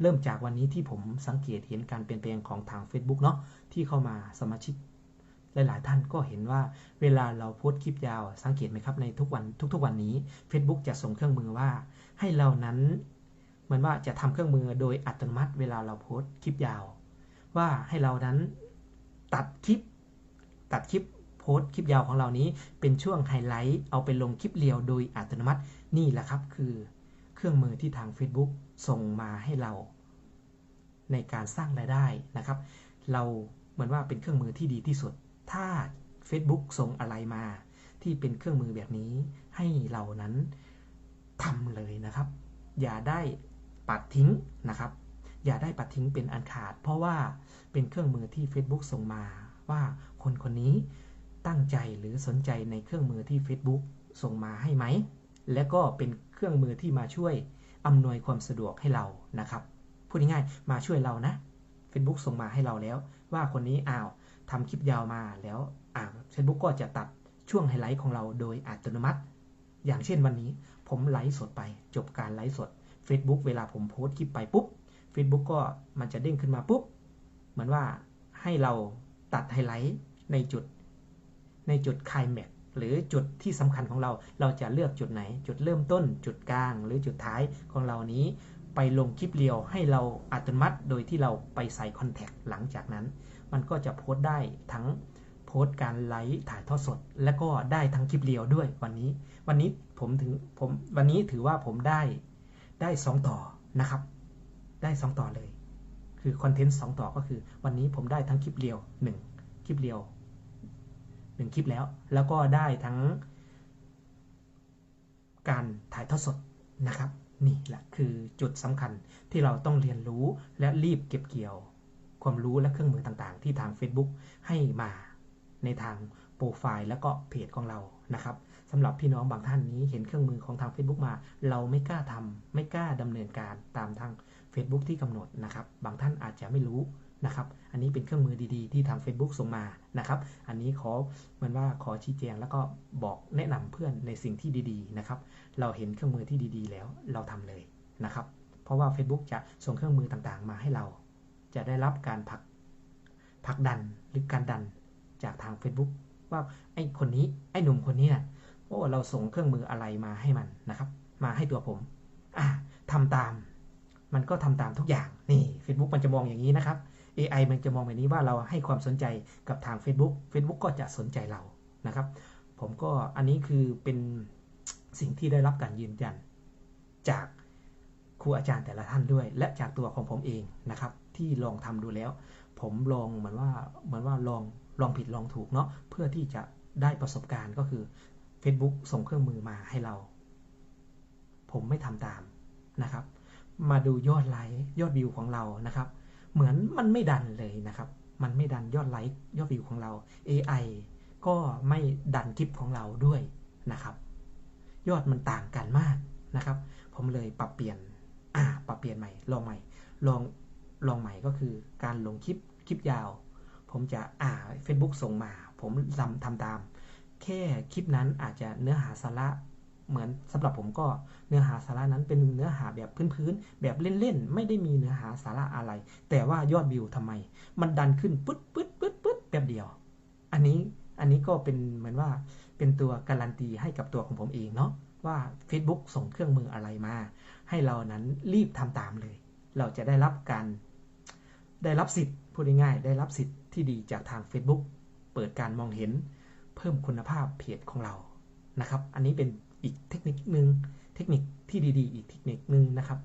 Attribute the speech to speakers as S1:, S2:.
S1: เริ่มจากวันนี้ที่ผมสังเกตเห็นการเปลี่ยนแปลงของทาง Facebook เนาะที่เข้ามาสมาชิกหลาย ๆ ท่านก็เห็นว่าเวลาเราโพสต์คลิปยาว สังเกตไหมครับในทุกวันทุก ๆ วันนี้ Facebook จะส่งเครื่องมือว่า ให้เรานั้นเหมือนว่าจะทำเครื่องมือโดยอัตโนมัติ เวลาเราโพสต์คลิปยาว ว่าให้เรานั้นตัดคลิป ตัดคลิปโพสต์คลิปยาวของเรานี้ เป็นช่วงไฮไลท์เอาไปลงคลิปเรียวโดยอัตโนมัตินี่แหละครับ คือ เครื่องมือที่ทาง Facebook ส่งมาให้เรา ในการสร้างรายได้นะครับ เราเหมือนว่าเป็นเครื่องมือที่ดีที่สุด ถ้า Facebook ส่งอะไรมา ที่เป็นเครื่องมือแบบนี้ให้เรานั้นทำเลยนะครับ อย่าได้ปัดทิ้งนะครับ อย่าได้ปัดทิ้งเป็นอันขาด เพราะว่าเป็นเครื่องมือที่ Facebook ส่งมาว่าคนคนนี้ตั้งใจหรือสนใจในเครื่องมือที่ Facebook ส่งมาให้ไหม และก็เป็น เครื่องมือที่มาช่วยอำนวยความสะดวกให้เรานะครับ พูดง่ายๆ มาช่วยเรานะ Facebook ส่งมาให้เราแล้ว ว่าคนนี้อ้าวทำคลิปยาวมาแล้วอ่า Facebook ก็จะตัดช่วงไฮไลท์ของเราโดยอัตโนมัติ อย่างเช่นวันนี้ผมไลฟ์สดไป จบการไลฟ์สด Facebook เวลาผมโพสต์คลิปไปปุ๊บ Facebook ก็มันจะเด้งขึ้นมาปุ๊บ เหมือนว่าให้เราตัดไฮไลท์ในจุดในจุดไคลแม็ก หรือจุดที่สำคัญของเรา เราจะเลือกจุดไหน จุดเริ่มต้น จุดกลาง หรือจุดท้ายของเรานี้ ไปลงคลิปเรียวให้เราอัตโนมัติ โดยที่เราไปใส่คอนแทคหลังจากนั้น มันก็จะโพสต์ได้ทั้งโพสต์การไลฟ์ถ่ายทอดสด และก็ได้ทั้งคลิปเรียวด้วยวันนี้ วันนี้ผมถึงผมวันนี้ถือว่าผมได้ได้ 2 ต่อนะครับ ได้ 2 ต่อเลย คือคอนเทนต์2ต่อก็คือ วันนี้ผมได้ทั้งคลิปเรียว 1 คลิปเรียว หนึ่งคลิปแล้ว แล้วก็ได้ทั้ง การถ่ายทอดสดนะครับ นี่แหละคือจุดสำคัญที่เราต้องเรียนรู้และรีบเก็บเกี่ยว ความรู้และเครื่องมือต่างๆ ที่ทาง Facebook ให้มาในทางโปรไฟล์และก็เพจของเรานะครับสำหรับพี่น้องบางท่านนี้เห็นเครื่องมือของทาง Facebook มา เราไม่กล้าทำไม่กล้าดำเนินการตามทาง Facebook ที่กำหนดนะครับ บางท่านอาจจะไม่รู้ นะครับ อันนี้เป็นเครื่องมือดีๆ ที่ทาง Facebook ส่งมานะครับ อันนี้ขอเหมือนว่าขอชี้แจงแล้วก็บอกแนะนำเพื่อนในสิ่งที่ดีๆนะครับ เราเห็นเครื่องมือที่ดีๆ แล้วเราทำเลยนะครับ เพราะว่า Facebook จะส่งเครื่องมือต่างๆ มาให้เรา จะได้รับการผลักผักดันหรือการดันจากทาง Facebook ว่าไอ้คนนี้ไอ้หนุ่มคนนี้นะ่ะโอ้เราส่งเครื่องมืออะไรมาให้มันนะครับ มาให้ตัวผมอะทำตาม มันก็ทำตามทุกอย่างนี่ Facebook มันจะมองอย่างนี้นะครับ AI มันจะมองแบบนี้ว่าเราให้ความสนใจกับทาง Facebook Facebook ก็จะสนใจเรานะครับ ผมก็อันนี้คือเป็นสิ่งที่ได้รับการยืนยัน จากครูอาจารย์แต่ละท่านด้วย และจากตัวของผมเองนะครับ ที่ลองทำดูแล้ว ผมลองเหมือนว่าเหมือนว่าลองลองผิดลองถูกเนาะเพื่อที่จะได้ประสบการณ์ก็คือ Facebook ส่งเครื่องมือมาให้เรา ผมไม่ทำตามนะครับ มาดูยอดไลค์ยอดวิวของเรานะครับ เหมือนมันไม่ดันเลยนะครับ มันไม่ดันยอดไลค์ยอดวิวของเรา AI ก็ไม่ดันคลิปของเราด้วยนะครับ ยอดมันต่างกันมากนะครับ ผมเลยปรับเปลี่ยนอ่าปรับเปลี่ยนใหม่ลองใหม่ลองลองใหม่ก็คือการลงคลิปคลิปยาว ผมจะอ่า Facebook ส่งมา ผมทำทำตาม แค่คลิปนั้นอาจจะเนื้อหาสาระ เหมือนสำหรับผมก็เนื้อหาสาระนั้นเป็นเนื้อหาแบบพื้นๆแบบเล่นๆไม่ได้มีเนื้อหาสาระอะไร แต่ว่ายอดวิวทำไม มันดันขึ้นปึ๊ดปึ๊ดปึ๊ดปึ๊ดแป๊บเดียว อันนี้อันนี้ก็เป็นเหมือนว่าเป็นตัวการันตีให้กับตัวของผมเองเนาะว่า Facebook ส่งเครื่องมืออะไรมา ให้เรานั้นรีบทำตามเลย เราจะได้รับการได้รับสิทธิ์พูดง่ายๆได้รับสิทธิ์ที่ดีจากทาง Facebook เปิดการมองเห็น เพิ่มคุณภาพเพจของเรานะครับ อันนี้เป็น อีกเทคนิคนึง เทคนิคที่ดีๆ อีกเทคนิคนึงนะครับ